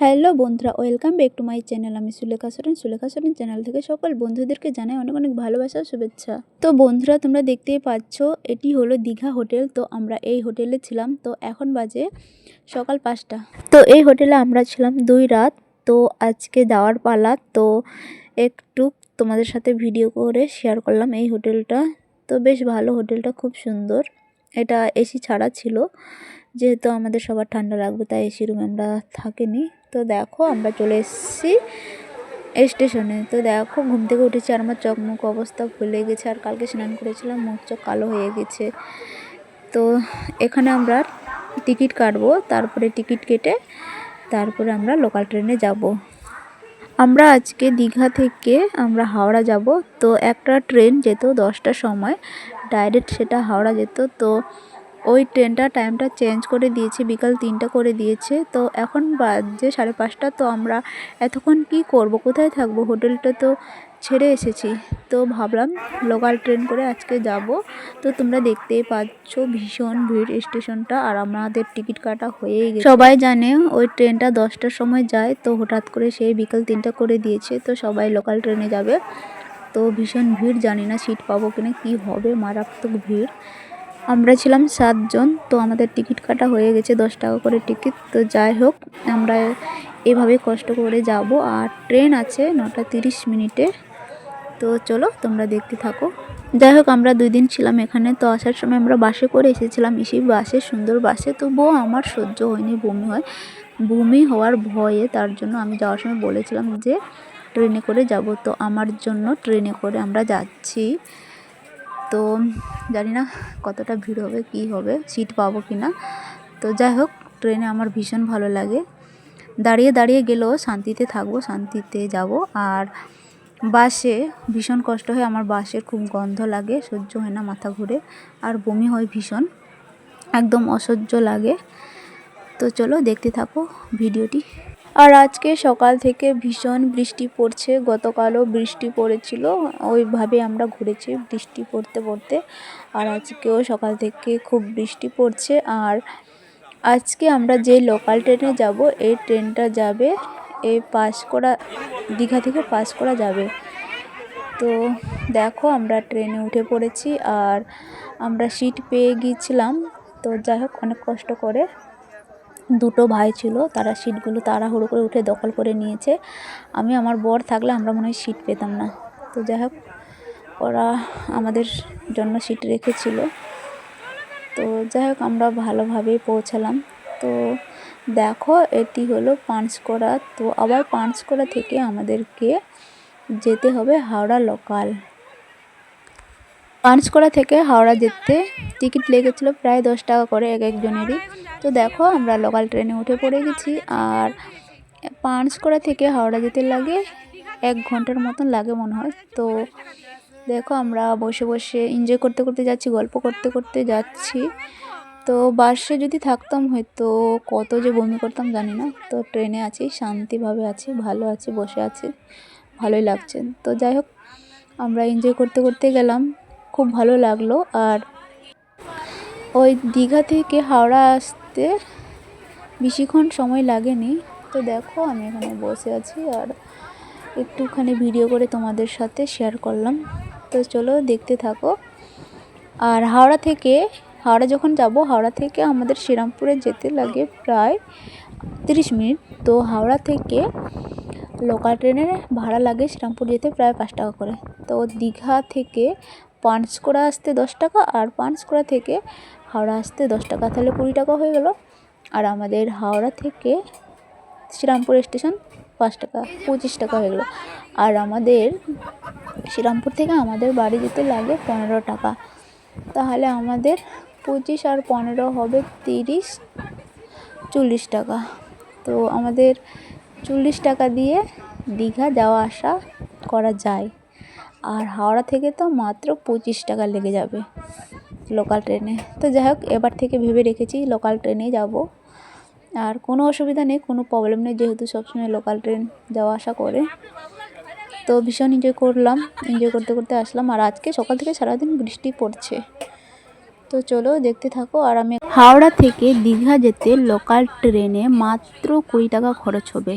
Hello বন্ধুরা, welcome back to my channel. আমি Sulekha Soren. Sulekha Soren channel থেকে সকল বন্ধুদেরকে জানাই অনেক অনেক ভালোবাসা শুভেচ্ছা। তো বন্ধুরা, তোমরা দেখতেই পাচ্ছ, এটি হলো দীঘা হোটেল। তো আমরা এই হোটেলে ছিলাম। তো এখন বাজে সকাল পাঁচটা। তো এই হোটেলে আমরা ছিলাম দুই রাত। তো আজকে যাওয়ার পালা। তো একটু তোমাদের সাথে ভিডিও করে শেয়ার করলাম এই হোটেলটা। তো বেশ ভালো হোটেলটা, খুব সুন্দর। এটা এসি ছাড়া ছিল। যেহেতু আমাদের সবার ঠান্ডা লাগবে, তাই এসি রুমে আমরা থাকিনি। তো দেখো, আমরা চলে এসেছি স্টেশনে তো দেখো, ঘুম থেকে উঠেছি, আর আমার চোখ মুখ অবস্থা ভুলে গেছে, আর কালকে স্নান করেছিলাম, মুখ চোখ কালো হয়ে গেছে। তো এখানে আমরা টিকিট কাটবো, তারপরে টিকিট কেটে তারপরে আমরা লোকাল ট্রেনে যাব। আমরা আজকে দীঘা থেকে আমরা হাওড়া যাব। তো একটা ট্রেন যেত দশটার সময় ডাইরেক্ট সেটা হাওড়া যেত। তো ওই ট্রেনটা টাইমটা চেঞ্জ করে দিয়েছে, বিকাল তিনটা করে দিয়েছে। তো এখন বাজে সাড়ে পাঁচটা, তো আমরা এতক্ষণ কি করব? কোথায় থাকব? হোটেলটা তো ছেড়ে এসেছি। তো ভাবলাম লোকাল ট্রেন করে আজকে যাব। তো তোমরা দেখতেই পাচ্ছ ভীষণ ভিড় স্টেশনটা আর আমাদের টিকিট কাটা হয়েই গেছে। সবাই জানে ওই ট্রেনটা দশটার সময় যায়, তো হঠাৎ করে সেই বিকাল তিনটা করে দিয়েছে, তো সবাই লোকাল ট্রেনে যাবে। তো ভীষণ ভিড়, জানি না সিট পাবো কিনা, কী হবে? মারাত্মক ভিড়। আমরা ছিলাম সাতজন, তো আমাদের টিকিট কাটা হয়ে গেছে দশ টাকা করে টিকিট। তো যাই হোক, আমরা এভাবে কষ্ট করে যাব। আর ট্রেন আছে নটা তিরিশ মিনিটে। তো চলো, তোমরা দেখতে থাকো। যাই হোক, আমরা দুই দিন ছিলাম এখানে। তো আসার সময় আমরা বাসে করে এসেছিলাম। এসি বাসে, সুন্দর বাসে। তবুও আমার সহ্য হয়নি, বমি হয়। বমি হওয়ার ভয়ে তার জন্য আমি যাওয়ার সময় বলেছিলাম যে, ট্রেনে করে যাব। তো আমার জন্য ট্রেনে করে আমরা যাচ্ছি। তো জানি না কতটা ভিড় হবে, কি হবে সিট পাবো কি না তো যাই হোক ট্রেনে আমার ভীষণ ভালো লাগে। দাঁড়িয়ে দাঁড়িয়ে গেলেও শান্তিতে থাকব, শান্তিতে যাব। আর বাসে ভীষণ কষ্ট হয়, আমার বাসের খুব গন্ধ লাগে, সহ্য হয় না মাথা ঘুরে, আর বমি হয় ভীষণ, একদম অসহ্য লাগে। তো চলো দেখতে থাকো ভিডিওটি। আর আজকে সকাল থেকে ভীষণ বৃষ্টি পড়ছে। গতকালও বৃষ্টি পড়েছিল। ওইভাবে আমরা ঘুরেছি বৃষ্টি পড়তে পড়তে। আর আজকেও সকাল থেকে খুব বৃষ্টি পড়ছে। আর আজকে আমরা যে লোকাল ট্রেনে যাব, এই ট্রেনটা যাবে, এ পাস করা, দীঘা থেকে পাস করা যাবে। তো দেখো আমরা ট্রেনে উঠে পড়েছি। আর আমরা সিট পেয়ে গিয়েছিলাম। তো যাই হোক, অনেক কষ্ট করে দুটো ভাই ছিল, তারা সিটগুলো তাড়াহুড়ো করে উঠে দখল করে নিয়েছে। আমি, আমার বর থাকলে আমরা মনে হয় সিট পেতাম না। তো যাই হোক, ওরা আমাদের জন্য সিট রেখেছিল। তো যাই হোক, আমরা ভালোভাবেই পৌঁছালাম। তো দেখো, এটি হলো পাঁচকড়া তো আবার পাঁচকড়া থেকে আমাদেরকে যেতে হবে হাওড়া লোকাল পাঁচকড়া থেকে হাওড়া যেতে টিকিট লেগেছিলো প্রায় দশ টাকা করে এক একজনেরই। তো দেখো, আমরা লোকাল ট্রেনে উঠে পড়ে গেছি। আর পাঁচকড়া থেকে হাওড়া যেতে লাগে এক ঘণ্টার মতন লাগে মনে হয়। তো দেখো, আমরা বসে বসে এনজয় করতে করতে যাচ্ছি, গল্প করতে করতে যাচ্ছি। তো বাসে যদি থাকতাম হয়তো কত যে বমি করতাম জানি না। তো ট্রেনে আছি, শান্তিভাবে আছি, ভালো আছি, বসে আছি, ভালোই লাগছে। তো যাই হোক, আমরা এনজয় করতে করতে গেলাম। খুব ভালো লাগল। আর ওই দীঘা থেকে হাওড়া আসতে বেশিক্ষণ সময় লাগেনি। তো দেখো, আমি এখানে বসে আছি আর একটুখানি ভিডিও করে তোমাদের সাথে শেয়ার করলাম। তো চলো দেখতে থাকো। আর হাওড়া থেকে, হাওড়া যখন যাব, হাওড়া থেকে আমাদের শ্রীরামপুরে যেতে লাগে প্রায় তিরিশ মিনিট। তো হাওড়া থেকে লোকাল ট্রেনের ভাড়া লাগে শ্রীরামপুর যেতে প্রায় পাঁচ টাকা করে। তো দীঘা থেকে পাঁশকুড়া আসতে দশ টাকা আর পাঁশকুড়া থেকে হাওড়া আসতে দশ টাকা, তাহলে কুড়ি টাকা হয়ে গেল। আর আমাদের হাওড়া থেকে শ্রীরামপুর স্টেশন পাঁচ টাকা, পঁচিশ টাকা হয়ে গেলো। আর আমাদের শ্রীরামপুর থেকে আমাদের বাড়ি যেতে লাগে পনেরো টাকা। তাহলে আমাদের পঁচিশ আর পনেরো হবে তিরিশ, চল্লিশ টাকা। তো আমাদের চল্লিশ টাকা দিয়ে দীঘা যাওয়া আসা করা যায়। আর হাওড়া থেকে তো মাত্র পঁচিশ টাকা লেগে যাবে লোকাল ট্রেনে তো যাই হোক, এবার থেকে ভেবে রেখেছি লোকাল ট্রেনেই যাব। আর কোনো অসুবিধা নেই, কোনো প্রবলেম নেই, যেহেতু সবসময় লোকাল ট্রেন যাওয়া আসা করে। তো ভীষণ এনজয় করলাম এনজয় করতে করতে আসলাম। আর আজকে সকাল থেকে সারাদিন বৃষ্টি পড়ছে। তো চলো দেখতে থাকো, আর আমি হাওড়া থেকে দীঘা যেতে লোকাল ট্রেনে মাত্র কুড়ি টাকা খরচ হবে।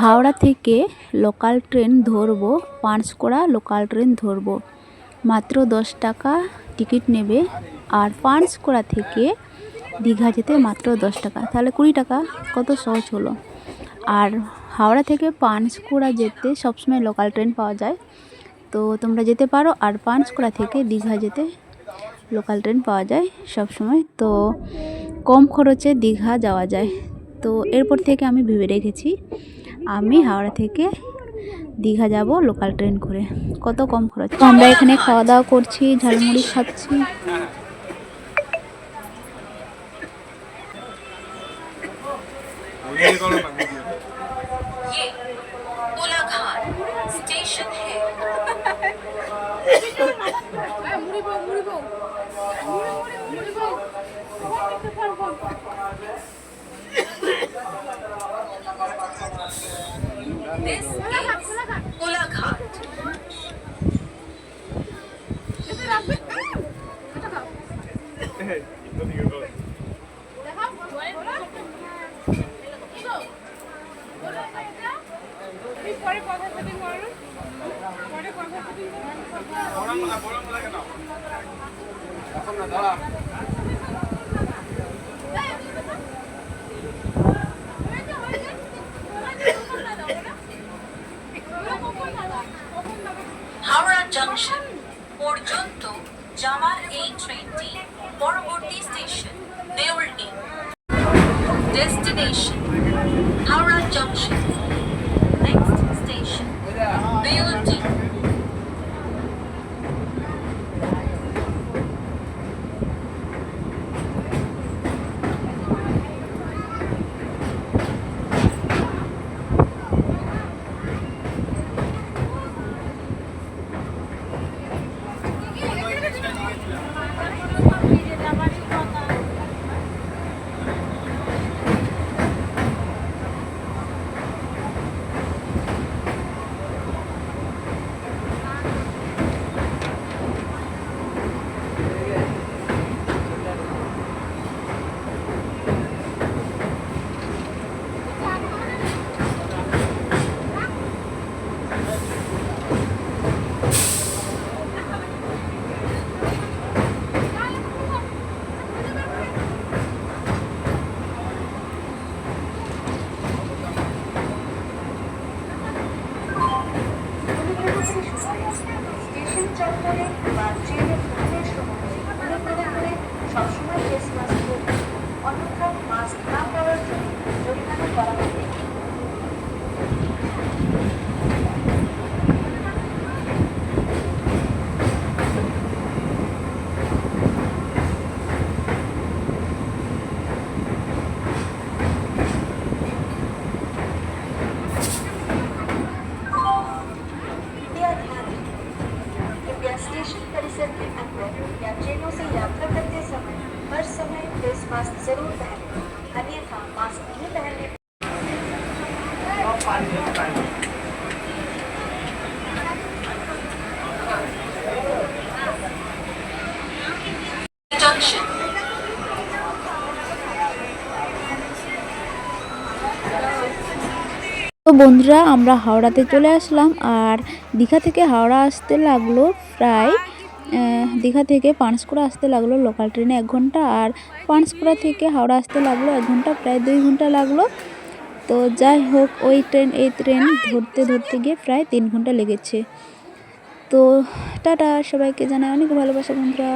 হাওড়া থেকে লোকাল ট্রেন ধরবো পাঁশকুড়া লোকাল ট্রেন ধরবো। মাত্র দশ টাকা টিকিট নেবে, আর পাঁশকুড়া থেকে দীঘা যেতে মাত্র দশ টাকা। তাহলে কুড়ি টাকা, কত সহজ হলো। আর হাওড়া থেকে পাঁশকুড়া যেতে সবসময় লোকাল ট্রেন পাওয়া যায়। তো তোমরা যেতে পারো, আর পাঁশকুড়া থেকে দীঘা যেতে লোকাল ট্রেন পাওয়া যায় সব সময় তো কম খরচে দীঘা যাওয়া যায়। তো এরপর থেকে আমি ভেবে রেখেছি আমি হাওড়া থেকে দীঘা যাব লোকাল ট্রেন করে। কত কম খরচ? আমরা এখানে খাওয়া দাওয়া করছি ঝালমুড়ি খাচ্ছি। ये This is কোলাঘাট পরে কথা সেটিং করো পরে কথা সেটিং করো বড় মোলা বড় মোলা জংশন পর্যন্ত যাওয়ার এই ট্রেনটি পরবর্তী station Deulti destination Howrah junction. Station परिसर के अंदर या ट्रेनों से यात्रा करते समय हर समय फेस मास्क जरूर पहनें अन्यथा मास्क नहीं पहनने জংশন তো বন্ধুরা আমরা হাওড়াতে চলে আসলাম আর দীঘা থেকে হাওড়া আসতে লাগলো প্রায় আহ, দীঘা থেকে পাঁশকুড়া আসতে লাগল লোকাল ট্রেনে এক ঘণ্টা আর পাঁশকুড়া থেকে হাওড়া আসতে লাগল এক ঘণ্টা, প্রায় দুই ঘণ্টা লাগল। তো যাই হোক, ওই ট্রেন এই ট্রেন ধরতে ধরতে গিয়ে প্রায় তিন ঘণ্টা লেগেছে। তো টাটা, সবাইকে জানাই অনেক ভালোবাসা বন্ধুরা।